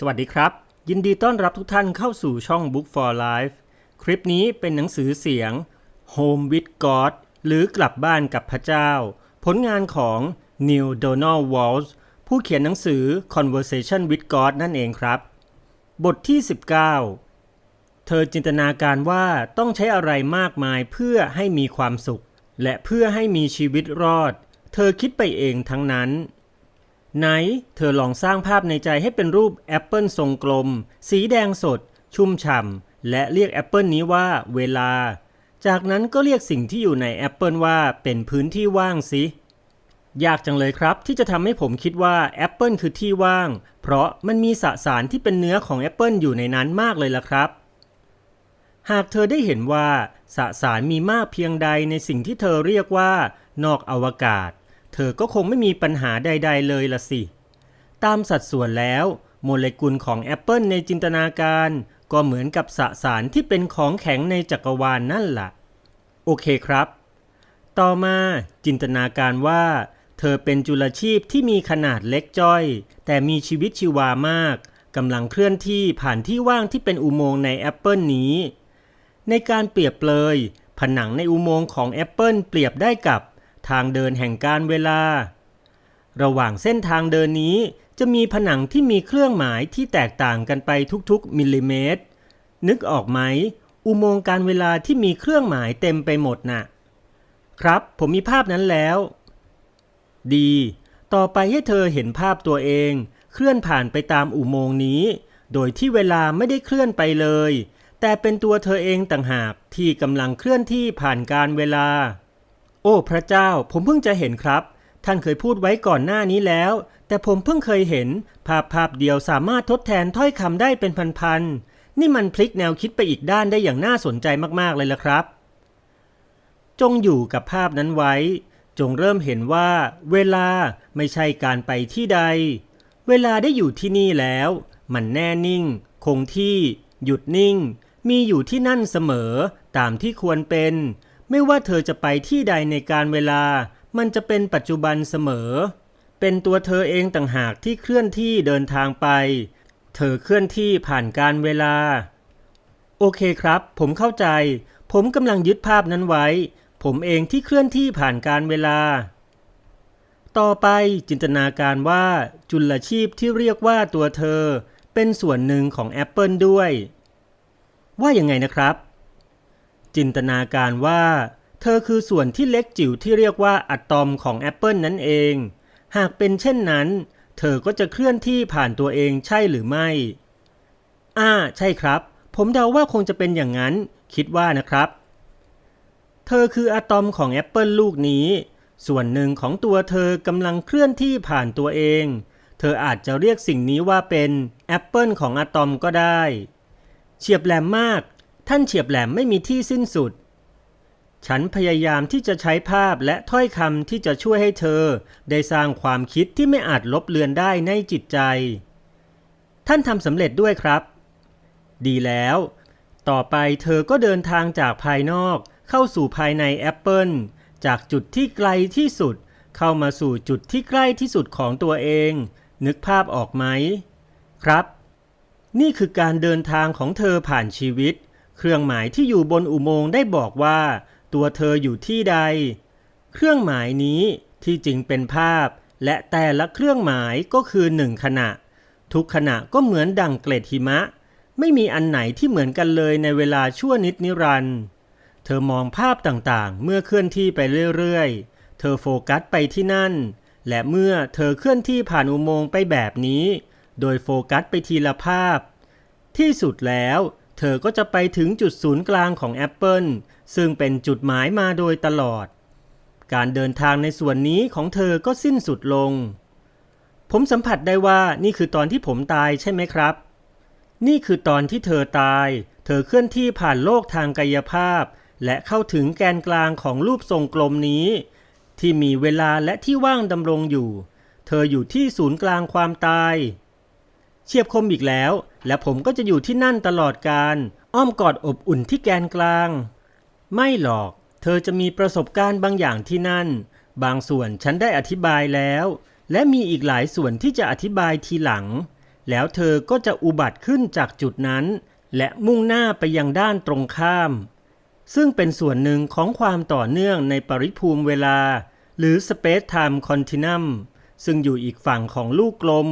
สวัสดีครับ ยินดีต้อนรับทุกท่านเข้าสู่ช่อง Book for Life คลิปนี้เป็นหนังสือเสียง Home with God หรือกลับบ้านกับพระเจ้า ผลงานของ Neil Donald Walsh ผู้เขียนหนังสือ Conversation with God นั่นเองครับ บทที่ 19 เธอจินตนาการว่าต้องใช้อะไรมากมายเพื่อให้มีความสุข และเพื่อให้มีชีวิตรอด เธอคิดไปเองทั้งนั้น ไหนเธอลองสร้างภาพในใจให้เป็นรูปแอปเปิลทรงกลม สีแดงสด ชุ่มฉ่ำ และเรียกแอปเปิลนี้ว่าเวลา จากนั้นก็เรียกสิ่งที่อยู่ในแอปเปิลว่าเป็นพื้นที่ว่างสิ ยากจังเลยครับที่จะทำให้ผมคิดว่าแอปเปิลคือที่ว่าง เพราะมันมีสสารที่เป็นเนื้อของแอปเปิลอยู่ในนั้นมากเลยล่ะครับ หากเธอได้เห็นว่าสสารมีมากเพียงใดในสิ่งที่เธอเรียกว่า นอกอวกาศ เธอก็คงไม่มีปัญหาใด ๆ เลยละสิ ตามสัดส่วนแล้ว โมเลกุลของแอปเปิลในจินตนาการ ก็เหมือนกับสสารที่เป็นของแข็งในจักรวาลนนั่นล่ะ โอเคครับ ต่อมาจินตนาการว่า เธอเป็นจุลชีพที่มีขนาดเล็กจ้อย แต่มีชีวิตชีวามากกำลังเคลื่อนที่ผ่านที่ว่างที่เป็นอุโมงค์ในแอปเปิลนี้ ในการเปรียบเปรยผนังในอุโมงค์ของแอปเปิลเปรียบได้กับ ทางเดินแห่งการเวลา ระหว่างเส้นทางเดินนี้จะมีผนังที่มีเครื่องหมายที่แตกต่างกันไปทุกๆมิลลิเมตร นึกออกไหม อุโมงค์การเวลาที่มีเครื่องหมายเต็มไปหมดน่ะ ครับผมมีภาพนั้นแล้ว ดี ต่อไปให้เธอเห็นภาพตัวเอง เคลื่อนผ่านไปตามอุโมงค์นี้ โดยที่เวลาไม่ได้เคลื่อนไปเลย แต่เป็นตัวเธอเองต่างหากที่กำลังเคลื่อนที่ผ่านการเวลา อ้พระเจ้า ผมเพิ่งจะเห็นครับ ท่านเคยพูดไว้ก่อนหน้านี้แล้ว แต่ผมเพิ่งเคยเห็น ภาพภาพเดียวสามารถทดแทนถ้อยคำได้เป็นพันๆ นี่มันพลิกแนวคิดไปอีกด้านได้อย่างน่าสนใจมากๆเลยละครับ จงอยู่กับภาพนั้นไว้ จงเริ่มเห็นว่า เวลาไม่ใช่การไปที่ใด เวลาได้อยู่ที่นี่แล้ว มันแน่นิ่ง คงที่ หยุดนิ่ง มีอยู่ที่นั่นเสมอ ตามที่ควรเป็น ไม่ว่าเธอจะไปที่ใดในการเวลา มันจะเป็นปัจจุบันเสมอ เป็นตัวเธอเองต่างหากที่เคลื่อนที่เดินทางไป เธอเคลื่อนที่ผ่านการเวลา โอเคครับ ผมเข้าใจ ผมกำลังยึดภาพนั้นไว้ ผมเองที่เคลื่อนที่ผ่านการเวลา ต่อไปจินตนาการว่าจุลชีพที่เรียกว่าตัวเธอ เป็นส่วนหนึ่งของแอปเปิลด้วย ว่ายังไงนะครับ จินตนาการว่า เธอคือส่วนที่เล็กจิ๋วที่เรียกว่าอะตอมของแอปเปิลนั่นเอง หากเป็นเช่นนั้น เธอก็จะเคลื่อนที่ผ่านตัวเองใช่หรือไม่ อ่า ใช่ครับ ผมเดาว่าคงจะเป็นอย่างนั้น คิดว่านะครับ เธอคืออะตอมของแอปเปิลลูกนี้ ส่วนหนึ่งของตัวเธอกำลังเคลื่อนที่ผ่านตัวเอง เธออาจจะเรียกสิ่งนี้ว่าเป็นแอปเปิลของอะตอมก็ได้ เฉียบแหลมมาก ท่านเฉียบแหลมไม่มีที่สิ้นสุด ฉันพยายามที่จะใช้ภาพและถ้อยคำที่จะช่วยให้เธอ ได้สร้างความคิดที่ไม่อาจลบเลือนได้ในจิตใจ ท่านทำสำเร็จด้วยครับ ดีแล้ว ต่อไปเธอก็เดินทางจากภายนอกเข้าสู่ภายในแอปเปิลจากจุดที่ไกลที่สุด เข้ามาสู่จุดที่ใกล้ที่สุดของตัวเอง นึกภาพออกไหม ครับ นี่คือการเดินทางของเธอผ่านชีวิต เครื่องหมายที่อยู่บนอุโมงค์ได้บอกว่า ตัวเธออยู่ที่ใด เครื่องหมายนี้ที่จริงเป็นภาพ และแต่ละเครื่องหมายก็คือหนึ่งขณะ ทุกขณะก็เหมือนดั่งเกล็ดหิมะ ไม่มีอันไหนที่เหมือนกันเลยในเวลาชั่วนิดนิรันด์เธอมองภาพต่างๆ เมื่อเคลื่อนที่ไปเรื่อยๆ เธอโฟกัสไปที่นั่น และเมื่อเธอเคลื่อนที่ผ่านอุโมงค์ไปแบบนี้ โดยโฟกัสไปทีละภาพ ที่สุดแล้ว เธอก็จะไปถึงจุดศูนย์กลางของแอปเปิลซึ่งเป็นจุดหมายมาโดยตลอด การเดินทางในส่วนนี้ของเธอก็สิ้นสุดลง ผมสัมผัสได้ว่านี่คือตอนที่ผมตายใช่ไหมครับ นี่คือตอนที่เธอตาย เธอเคลื่อนที่ผ่านโลกทางกายภาพ และเข้าถึงแกนกลางของรูปทรงกลมนี้ ที่มีเวลาและที่ว่างดำรงอยู่ เธออยู่ที่ศูนย์กลางความตายเฉียบคมอีกแล้ว และผมก็จะอยู่ที่นั่นตลอดการอ้อมกอดอบอุ่นที่แกนกลาง ไม่หรอก เธอจะมีประสบการณ์บางอย่างที่นั่น บางส่วนฉันได้อธิบายแล้ว และมีอีกหลายส่วนที่จะอธิบายทีหลัง แล้วเธอก็จะอุบัติขึ้นจากจุดนั้น และมุ่งหน้าไปยังด้านตรงข้าม ซึ่งเป็นส่วนหนึ่งของความต่อเนื่องในปริภูมิเวลา หรือ Space Time Continuum ซึ่งอยู่อีกฝั่งของลูกกลม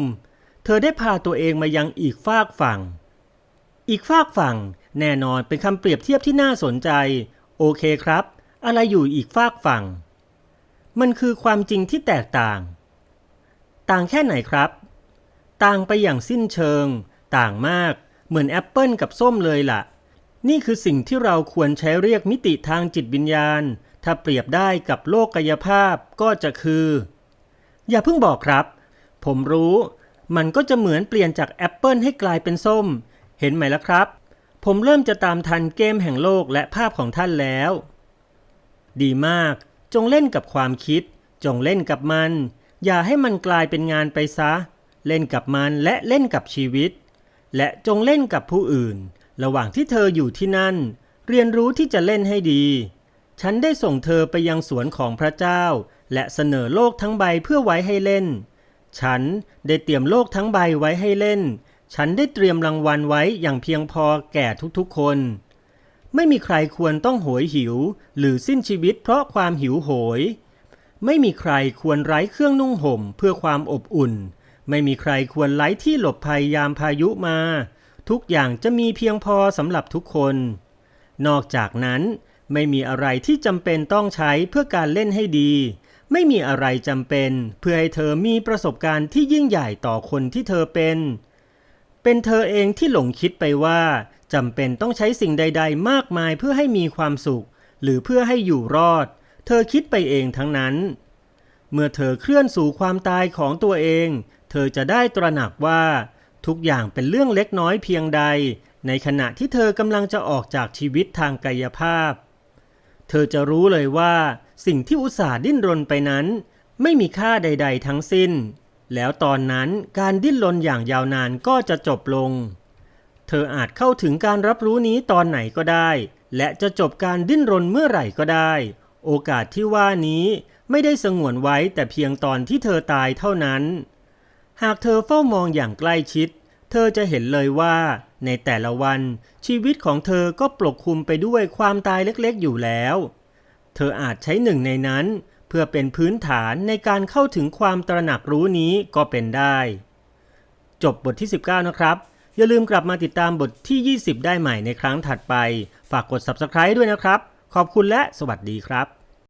เธอได้พาตัวเองมายังอีกฝากฝั่ง อีกฝากฝั่ง แน่นอนเป็นคำเปรียบเทียบที่น่าสนใจ โอเคครับ อะไรอยู่อีกฝากฝั่ง มันคือความจริงที่แตกต่าง ต่างแค่ไหนครับ ต่างไปอย่างสิ้นเชิง ต่างมาก เหมือนแอปเปิลกับส้มเลยล่ะ นี่คือสิ่งที่เราควรใช้เรียกมิติทางจิตวิญญาณ ถ้าเปรียบได้กับโลกกายภาพก็จะคือ อย่าเพิ่งบอกครับ ผมรู้ มันก็จะเหมือนเปลี่ยนจากแอปเปิลให้กลายเป็นส้ม เห็นไหมล่ะครับ ผมเริ่มจะตามทันเกมแห่งโลกและภาพของท่านแล้ว ดีมาก จงเล่นกับความคิด จงเล่นกับมัน อย่าให้มันกลายเป็นงานไปซะ เล่นกับมันและเล่นกับชีวิต และจงเล่นกับผู้อื่น ระหว่างที่เธออยู่ที่นั่น เรียนรู้ที่จะเล่นให้ดี ฉันได้ส่งเธอไปยังสวนของพระเจ้า และเสนอโลกทั้งใบเพื่อไว้ให้เล่น ฉันได้เตรียมโลกทั้งใบไว้ให้เล่น ฉันได้เตรียมรางวัลไว้อย่างเพียงพอแก่ทุกๆคน ไม่มีใครควรต้องโหยหิว หรือสิ้นชีวิตเพราะความหิวโหย ไม่มีใครควรไร้เครื่องนุ่งห่มเพื่อความอบอุ่น ไม่มีใครควรไร้ที่หลบภัยยามพายุมา ทุกอย่างจะมีเพียงพอสำหรับทุกคน นอกจากนั้นไม่มีอะไรที่จำเป็นต้องใช้เพื่อการเล่นให้ดี ไม่มีอะไรจำเป็น เพื่อให้เธอมีประสบการณ์ที่ยิ่งใหญ่ต่อคนที่เธอเป็น เป็นเธอเองที่หลงคิดไปว่าจำเป็นต้องใช้สิ่งใด ๆ มากมายเพื่อให้มีความสุข หรือเพื่อให้อยู่รอด เธอคิดไปเองทั้งนั้น เมื่อเธอเคลื่อนสู่ความตายของตัวเอง เธอจะได้ตระหนักว่า ทุกอย่างเป็นเรื่องเล็กน้อยเพียงใด ในขณะที่เธอกำลังจะออกจากชีวิตทางกายภาพ เธอจะรู้เลยว่าสิ่งที่อุตส่าห์ดิ้นรนไปนั้น ไม่มีค่าใด ๆ ทั้งสิ้น แล้วตอนนั้นการดิ้นรนอย่างยาวนานก็จะจบลง เธออาจเข้าถึงการรับรู้นี้ตอนไหนก็ได้ และจะจบการดิ้นรนเมื่อไหร่ก็ได้ โอกาสที่ว่านี้ไม่ได้สงวนไว้แต่เพียงตอนที่เธอตายเท่านั้น หากเธอเฝ้ามองอย่างใกล้ชิด เธอจะเห็นเลยว่า ในแต่ละวัน ชีวิตของเธอก็ปกคลุมไปด้วยความตายเล็กๆอยู่แล้ว เธออาจใช้หนึ่งในนั้น เพื่อเป็นพื้นฐานในการเข้าถึงความตระหนักรู้นี้ก็เป็นได้ จบบทที่ 19 นะครับ อย่าลืมกลับมาติดตามบทที่ 20 ได้ใหม่ในครั้งถัดไป ฝากกด subscribe ด้วยนะครับ ขอบคุณและสวัสดีครับ